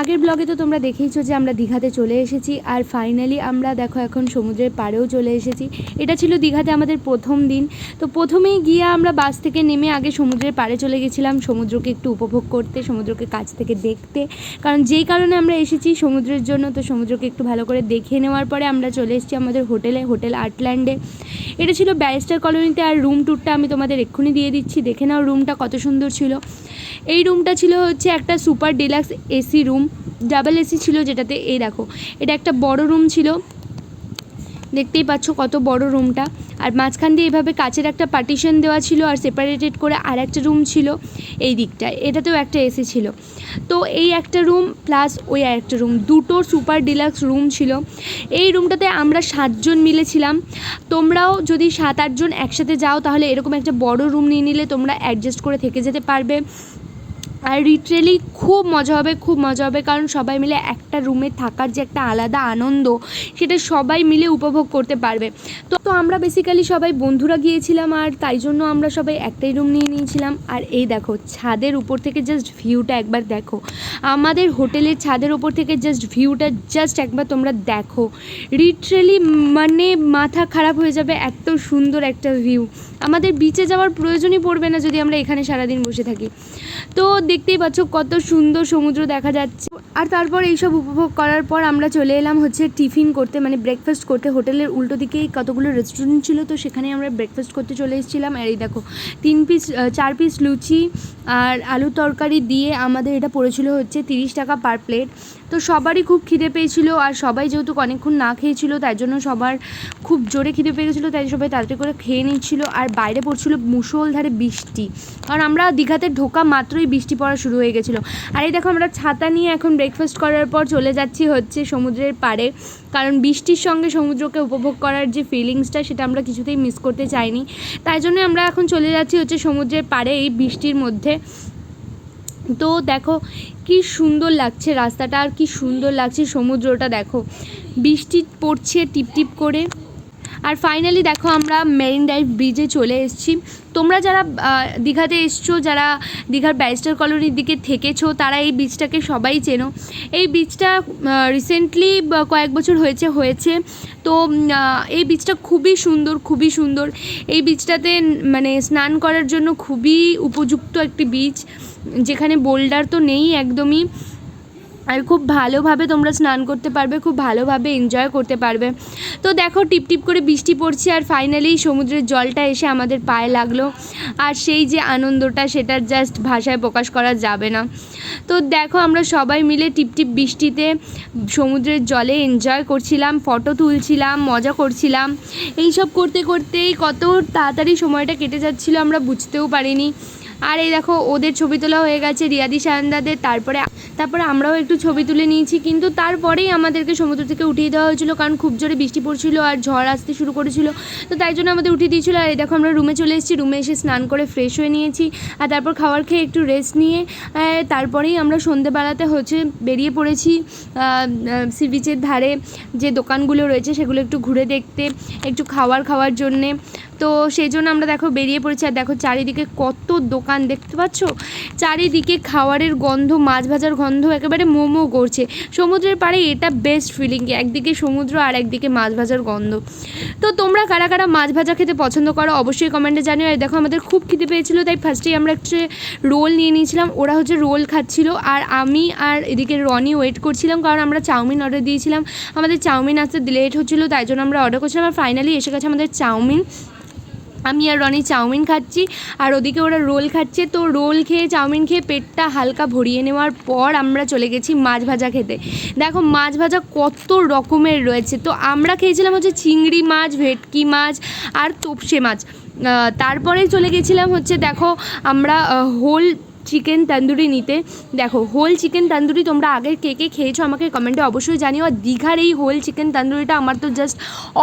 আগের ব্লগে তো তোমরা দেখেইছো যে আমরা দীঘাতে চলে এসেছি, আর ফাইনালি আমরা দেখো এখন সমুদ্রের পাড়েও চলে এসেছি। এটা ছিল দীঘাতে আমাদের প্রথম দিন। তো প্রথমেই গিয়ে আমরা বাস থেকে নেমে আগে সমুদ্রের পাড়ে চলে গেছিলাম, সমুদ্রকে একটু উপভোগ করতে, সমুদ্রকে কাছ থেকে দেখতে। কারণ যেই কারণে আমরা এসেছি সমুদ্রের জন্য, তো সমুদ্রকে একটু ভালো করে দেখে নেওয়ার পরে আমরা চলে এসেছি আমাদের হোটেলে, হোটেল আর্টল্যান্ডে। এটা ছিল ব্যারিস্টার কলোনিতে, আর রুম ট্যুরটা আমি তোমাদের এক্ষুনি দিয়ে দিচ্ছি। দেখে নাও রুমটা কত সুন্দর ছিল। এই রুমটা ছিল হচ্ছে একটা super deluxe AC room double AC ছিল যেটাতে, এই দেখো, এটা একটা বড় রুম ছিল। দেখতেই পাচ্ছ কত বড় রুমটা আর মাঝখান দিয়ে এভাবে কাচের একটা পার্টিশন দেওয়া ছিল আর সেপারেটেড করে আর একটা রুম ছিল এই দিকটায় এটাতেও একটা এসি ছিল। তো এই একটা রুম প্লাস ওই আর একটা রুম দুটো সুপার ডিলাক্স রুম ছিল। এই রুমটাতে আমরা সাতজন মিলেছিলাম। তোমরাও যদি সাত আটজন একসাথে যাও, তাহলে এরকম একটা বড় রুম নিয়ে নিলে তোমরা অ্যাডজাস্ট করে থেকে যেতে পারবে। আর লিটারেলি খুব মজা হবে, খুব মজা হবে। কারণ সবাই মিলে একটা রুমে থাকার যে একটা আলাদা আনন্দ, সেটা সবাই মিলে উপভোগ করতে পারবে। তো তো আমরা বেসিক্যালি সবাই বন্ধুরা গিয়েছিলাম আর তাই জন্য আমরা সবাই একটাই রুম নিয়ে নিয়েছিলাম। আর এই দেখো, ছাদের উপর থেকে জাস্ট ভিউটা একবার দেখো। আমাদের হোটেলের ছাদের উপর থেকে জাস্ট ভিউটা জাস্ট একবার তোমরা দেখো। লিটারেলি মানে মাথা খারাপ হয়ে যাবে, এত সুন্দর একটা ভিউ আমাদের বিচে যাওয়ার প্রয়োজনই পড়বে না যদি আমরা এখানে সারাদিন বসে থাকি। তো দেখতেই পাচ্ছ কত সুন্দর সমুদ্র দেখা যাচ্ছে। আর তারপর এইসব উপভোগ করার পর আমরা চলে এলাম হচ্ছে টিফিন করতে মানে ব্রেকফাস্ট করতে। হোটেলের উল্টো দিকেই কতগুলো রেস্টুরেন্ট ছিল, তো সেখানে আমরা ব্রেকফাস্ট করতে চলে এসেছিলাম। আর এই দেখো, তিন পিস চার পিস লুচি আর আলু তরকারি দিয়ে আমাদের এটা পড়েছিল হচ্ছে তিরিশ টাকা পার প্লেট তো সবারই খুব খিদে পেয়েছিল আর সবাই যেহেতু অনেকক্ষণ না খেয়েছিল, তাই জন্য সবার খুব জোরে খিদে পেয়ে গেছিল, তাই সবাই তাড়াতাড়ি করে খেয়ে নিচ্ছিল। আর বাইরে পড়ছিল মুষলধারে বৃষ্টি। কারণ আমরা দীঘাতে ঢোকা মাত্রই বৃষ্টি পড়া শুরু হয়ে গেছিল। আর এই দেখো আমরা ছাতা নিয়ে এখন ব্রেকফাস্ট করার পর চলে যাচ্ছি হচ্ছে সমুদ্রের পাড়ে। কারণ বৃষ্টির সঙ্গে সমুদ্রকে উপভোগ করার যে ফিলিংসটা সেটা আমরা কিছুতেই মিস করতে চাইনি। তাই জন্য আমরা এখন চলে যাচ্ছি হচ্ছে সমুদ্রের পাড়ে এই বৃষ্টির মধ্যে। তো দেখো, কি সুন্দর লাগছে রাস্তাটা আর কি সুন্দর লাগছে সমুদ্রটা, দেখো। বৃষ্টি পড়ছে টিপটিপ টিপ করে। আর ফাইনালি দেখো আমরা মেরিন ড্রাইভ ব্রিজে চলে এসেছি। তোমরা যারা দীঘাতে এসছো, যারা দীঘার ব্যারিস্টার কলোনির দিকে থেকেছো, তারা এই বীজটাকে সবাই চেনো। এই বীজটা রিসেন্টলি কয়েক বছর হয়েছে হয়েছে। তো এই বীজটা খুবই সুন্দর খুবই সুন্দর। এই বীজটাতে মানে স্নান করার জন্য খুবই উপযুক্ত একটি বীজ যেখানে বোল্ডার তো নেই একদমই। আর খুব ভালোভাবে তোমরা স্নান করতে পারবে, খুব ভালোভাবে এনজয় করতে পারবে। তো দেখো, টিপ টিপ করে বৃষ্টি পড়ছে আর ফাইনালি সমুদ্রের জলটা এসে আমাদের পায়ে লাগল। আর সেই যে আনন্দটা, সেটা জাস্ট ভাষায় প্রকাশ করা যাবে না। তো দেখো, আমরা সবাই মিলে টিপ টিপ বৃষ্টিতে সমুদ্রের জলে এনজয় করছিলাম ফটো তুলছিলাম, মজা করছিলাম। এইসব করতে করতেই কত তাড়াতাড়ি সময়টা কেটে যাচ্ছিল আমরা বুঝতেও পারিনি। আর এই দেখো, ওদের ছবি তোলা হয়ে গেছে রিয়াদি সায়ন্দাদের তারপরে তারপরে আমরাও একটু ছবি তুলে নিয়েছি, কিন্তু তারপরেই আমাদেরকে সমুদ্র থেকে উঠিয়ে দেওয়া হয়েছিল, কারণ খুব জোরে বৃষ্টি পড়ছিল আর ঝড় আসতে শুরু করেছিল। তো তাই জন্য আমাদের উঠিয়ে দিয়েছিলো, আর এই দেখো আমরা রুমে চলে এসেছি রুমে এসে স্নান করে ফ্রেশ হয়ে নিয়েছি, আর তারপর খাবার খেয়ে একটু রেস্ট নিয়ে তারপরেই আমরা সন্ধেবেলাতে হচ্ছে বেরিয়ে পড়েছি সি বিচের ধারে, যে দোকানগুলো রয়েছে সেগুলো একটু ঘুরে দেখতে, একটু খাওয়ার খাওয়ার জন্যে। তো সেই জন্য আমরা দেখো বেরিয়ে পড়েছি, আর দেখো চারিদিকে কত দোকান দেখতে পাচ্ছ? চারিদিকে খাবারের গন্ধ, মাছ ভাজার গন্ধ, একেবারে মোমো করছে। সমুদ্রের পাড়ে এটা বেস্ট ফিলিং একদিকে সমুদ্র আর একদিকে মাছ ভাজার গন্ধ। তো তোমরা কারা কারা মাছ ভাজা খেতে পছন্দ করো, অবশ্যই কমেন্টে জানিও। আর দেখো, আমাদের খুব খিদে পেয়েছিল, তাই ফার্স্টেই আমরা একটা রোল নিয়ে নিয়েছিলাম। ওরা হচ্ছে রোল খাচ্ছিল। আর আমি আর এদিকে রনি ওয়েট করছিলাম, কারণ আমরা চাউমিন অর্ডার দিয়েছিলাম। আমাদের চাউমিন আসতে লেট হচ্ছিল, তাই জন্য আমরা অর্ডার করছিলাম। আর ফাইনালি এসে গেছে আমাদের চাউমিন। আমি আর রনি চাউমিন খাচ্ছি, আর ওদিকে ওরা রোল খাচ্ছে। তো রোল খেয়ে, চাউমিন খেয়ে পেটটা হালকা ভরিয়ে নেওয়ার পর আমরা চলে গেছি মাছ ভাজা খেতে। দেখো, মাছ ভাজা কত রকমের রয়েছে। তো আমরা খেয়েছিলাম হচ্ছে চিংড়ি মাছ, ভেটকি মাছ, আর তোপসে মাছ। তারপরে চলে গেছিলাম হচ্ছে, দেখো, আমরা হোল চিকেন তন্দুরি নিতে। দেখো হোল চিকেন তান্দুরি তোমরা আগে কে কে খেয়েছো আমাকে কমেন্টে অবশ্যই জানিও। আর দীঘার এই হোল চিকেন তন্দুরিটা আমার তো জাস্ট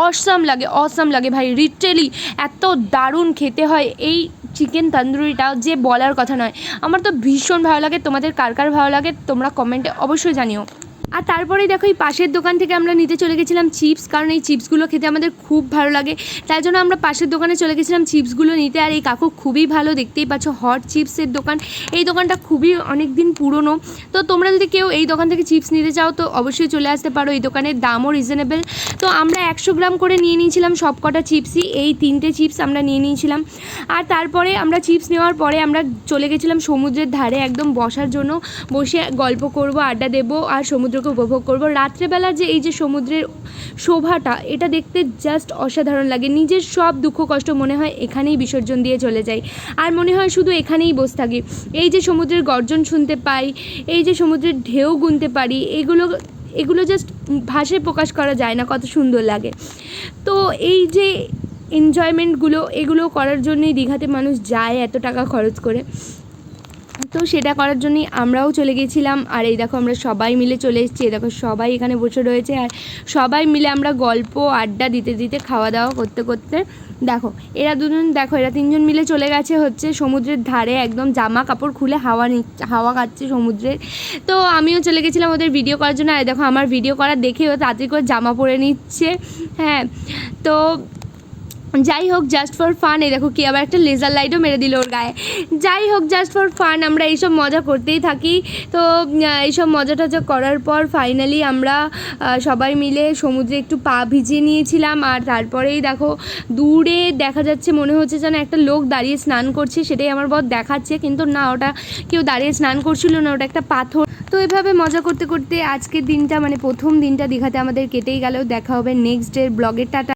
অসম লাগে অসম লাগে ভাই। রিটেলি এত দারুণ খেতে হয় এই চিকেন তন্দুরিটা যে বলার কথা নয়। আমার তো ভীষণ ভালো লাগে, তোমাদের কার কার ভালো লাগে তোমরা কমেন্টে অবশ্যই জানিও। আর তারপরে দেখো এই পাশের দোকান থেকে আমরা নিতে চলে গেছিলাম চিপস, কারণ এই চিপসগুলো খেতে আমাদের খুব ভালো লাগে। তাই জন্য আমরা পাশের দোকানে চলে গেছিলাম চিপসগুলো নিতে। আর এই কাকু খুবই ভালো, দেখতেই পাচ্ছ হট চিপসের দোকান। এই দোকানটা খুবই অনেক দিন পুরনো। তো তোমরা যদি কেউ এই দোকান থেকে চিপস নিতে চাও, তো অবশ্যই চলে আসতে পারো। এই দোকানের দামও রিজনেবল তো আমরা একশো গ্রাম করে নিয়ে নিয়েছিলাম সব কটা চিপসই। এই তিনটে চিপস আমরা নিয়ে নিয়েছিলাম। আর তারপরে আমরা চিপস নেওয়ার পরে আমরা চলে গেছিলাম সমুদ্রের ধারে একদম বসার জন্য। বসে গল্প করব, আড্ডা দেবো, আর সমুদ্রকে উপভোগ করব। রাত্রেবেলা যে এই যে সমুদ্রের শোভাটা, এটা দেখতে জাস্ট অসাধারণ লাগে। নিজের সব দুঃখ কষ্ট মনে হয় এখানেই বিসর্জন দিয়ে চলে যাই। আর মনে হয় শুধু এখানেই বসে থাকি। এই যে সমুদ্রের গর্জন শুনতে পাই, এই যে সমুদ্রের ঢেউ গুনতে পারি, এগুলো এগুলো জাস্ট ভাষায় প্রকাশ করা যায় না, কত সুন্দর লাগে। তো এই যে এনজয়মেন্টগুলো এগুলো করার জন্যই দীঘাতে মানুষ যায় এত টাকা খরচ করে। তো সেটা করার জন্যই আমরাও চলে গেছিলাম। আর এই দেখো আমরা সবাই মিলে চলে এসেছি। এই দেখো সবাই এখানে বসে রয়েছে। আর সবাই মিলে আমরা গল্প, আড্ডা দিতে দিতে খাওয়া দাওয়া করতে করতে দেখো, এরা দুজন, দেখো, এরা তিনজন মিলে চলে গেছে হচ্ছে সমুদ্রের ধারে। একদম জামা কাপড় খুলে হাওয়া নিচ্ছে হাওয়া খাচ্ছে সমুদ্রের। তো আমিও চলে গেছিলাম ওদের ভিডিও করার জন্য। আর দেখো আমার ভিডিও করা দেখেও তাড়াতাড়ি করে জামা পরে নিচ্ছে। হ্যাঁ তো যাই হোক জাস্ট ফর ফান এই দেখো কি আবার একটা লেজার লাইটও মেরে দিল ওর গায়ে। যাই হোক জাস্ট ফর ফান আমরা এইসব মজা করতেই থাকি। তো এইসব মজা টজা করার পর ফাইনালি আমরা সবাই মিলে সমুদ্রে একটু পা ভিজিয়ে নিয়েছিলাম। আর তারপরেই দেখো, দূরে দেখা যাচ্ছে মনে হচ্ছে যেন একটা লোক দাঁড়িয়ে স্নান করছে, সেটাই আমার বর দেখাচ্ছে। কিন্তু না, ওটা কেউ দাঁড়িয়ে স্নান করছিল না, ওটা একটা পাথর। তো এভাবে মজা করতে করতে আজকের দিনটা মানে প্রথম দিনটা দীঘাতে আমাদের কেটেই গেলেও দেখা হবে নেক্সট ডে ব্লগের টাটা।